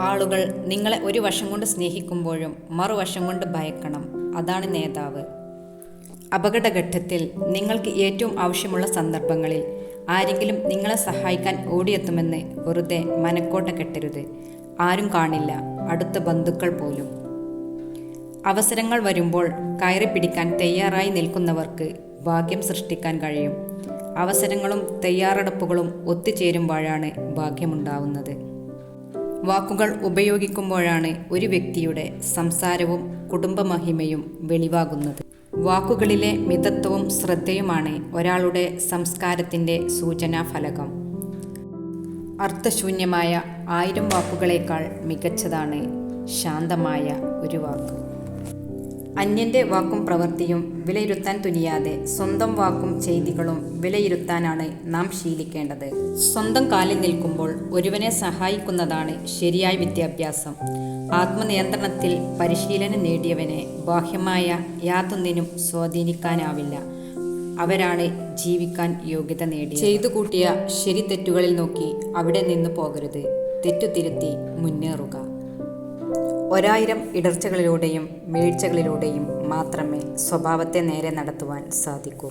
ആളുകൾ നിങ്ങളെ ഒരു വശം കൊണ്ട് സ്നേഹിക്കുമ്പോഴും മറുവശം കൊണ്ട് ഭയക്കണം. അതാണ് നേതാവ്. അപകടഘട്ടത്തിൽ നിങ്ങൾക്ക് ഏറ്റവും ആവശ്യമുള്ള സന്ദർഭങ്ങളിൽ ആരെങ്കിലും നിങ്ങളെ സഹായിക്കാൻ ഓടിയെത്തുമെന്ന് വെറുതെ മനക്കോട്ട കെട്ടരുത്. ആരും കാണില്ല. അടുത്ത ബന്ധുക്കൾ പോലും. അവസരങ്ങൾ വരുമ്പോൾ കയറി പിടിക്കാൻ തയ്യാറായി നിൽക്കുന്നവർക്ക് ഭാഗ്യം സൃഷ്ടിക്കാൻ കഴിയും. അവസരങ്ങളും തയ്യാറെടുപ്പുകളും ഒത്തുചേരുമ്പോഴാണ് ഭാഗ്യമുണ്ടാവുന്നത്. വാക്കുകൾ ഉപയോഗിക്കുമ്പോഴാണ് ഒരു വ്യക്തിയുടെ സംസാരവും കുടുംബമഹിമയും വെളിവാകുന്നത്. വാക്കുകളിലെ മിതത്വവും ശ്രദ്ധയുമാണ് ഒരാളുടെ സംസ്കാരത്തിന്റെ സൂചനാഫലകം. അർത്ഥശൂന്യമായ ആയിരം വാക്കുകളേക്കാൾ മികച്ചതാണ് ശാന്തമായ ഒരു വാക്ക്. അന്യന്റെ വാക്കും പ്രവൃത്തിയും വിലയിരുത്താൻ തുനിയാതെ സ്വന്തം വാക്കും ചെയ്തികളും വിലയിരുത്താനാണ് നാം ശീലിക്കേണ്ടത്. സ്വന്തം കാലിൽ നിൽക്കുമ്പോൾ ഒരുവനെ സഹായിക്കുന്നതാണ് ശരിയായ വിദ്യാഭ്യാസം. ആത്മനിയന്ത്രണത്തിൽ പരിശീലനം നേടിയവനെ ബാഹ്യമായ യാതൊന്നിനും സ്വാധീനിക്കാനാവില്ല. അവരാണ് ജീവിക്കാൻ യോഗ്യത നേടി ചെയ്തു കൂട്ടിയ ശരി തെറ്റുകളിൽ നോക്കി അവിടെ നിന്ന് പോകരുത്. തെറ്റു തിരുത്തി മുന്നേറുക. ഒരായിരം ഇടർച്ചകളിലൂടെയും വീഴ്ചകളിലൂടെയും മാത്രമേ സ്വഭാവത്തെ നേരെ നടത്തുവാൻ സാധിക്കൂ.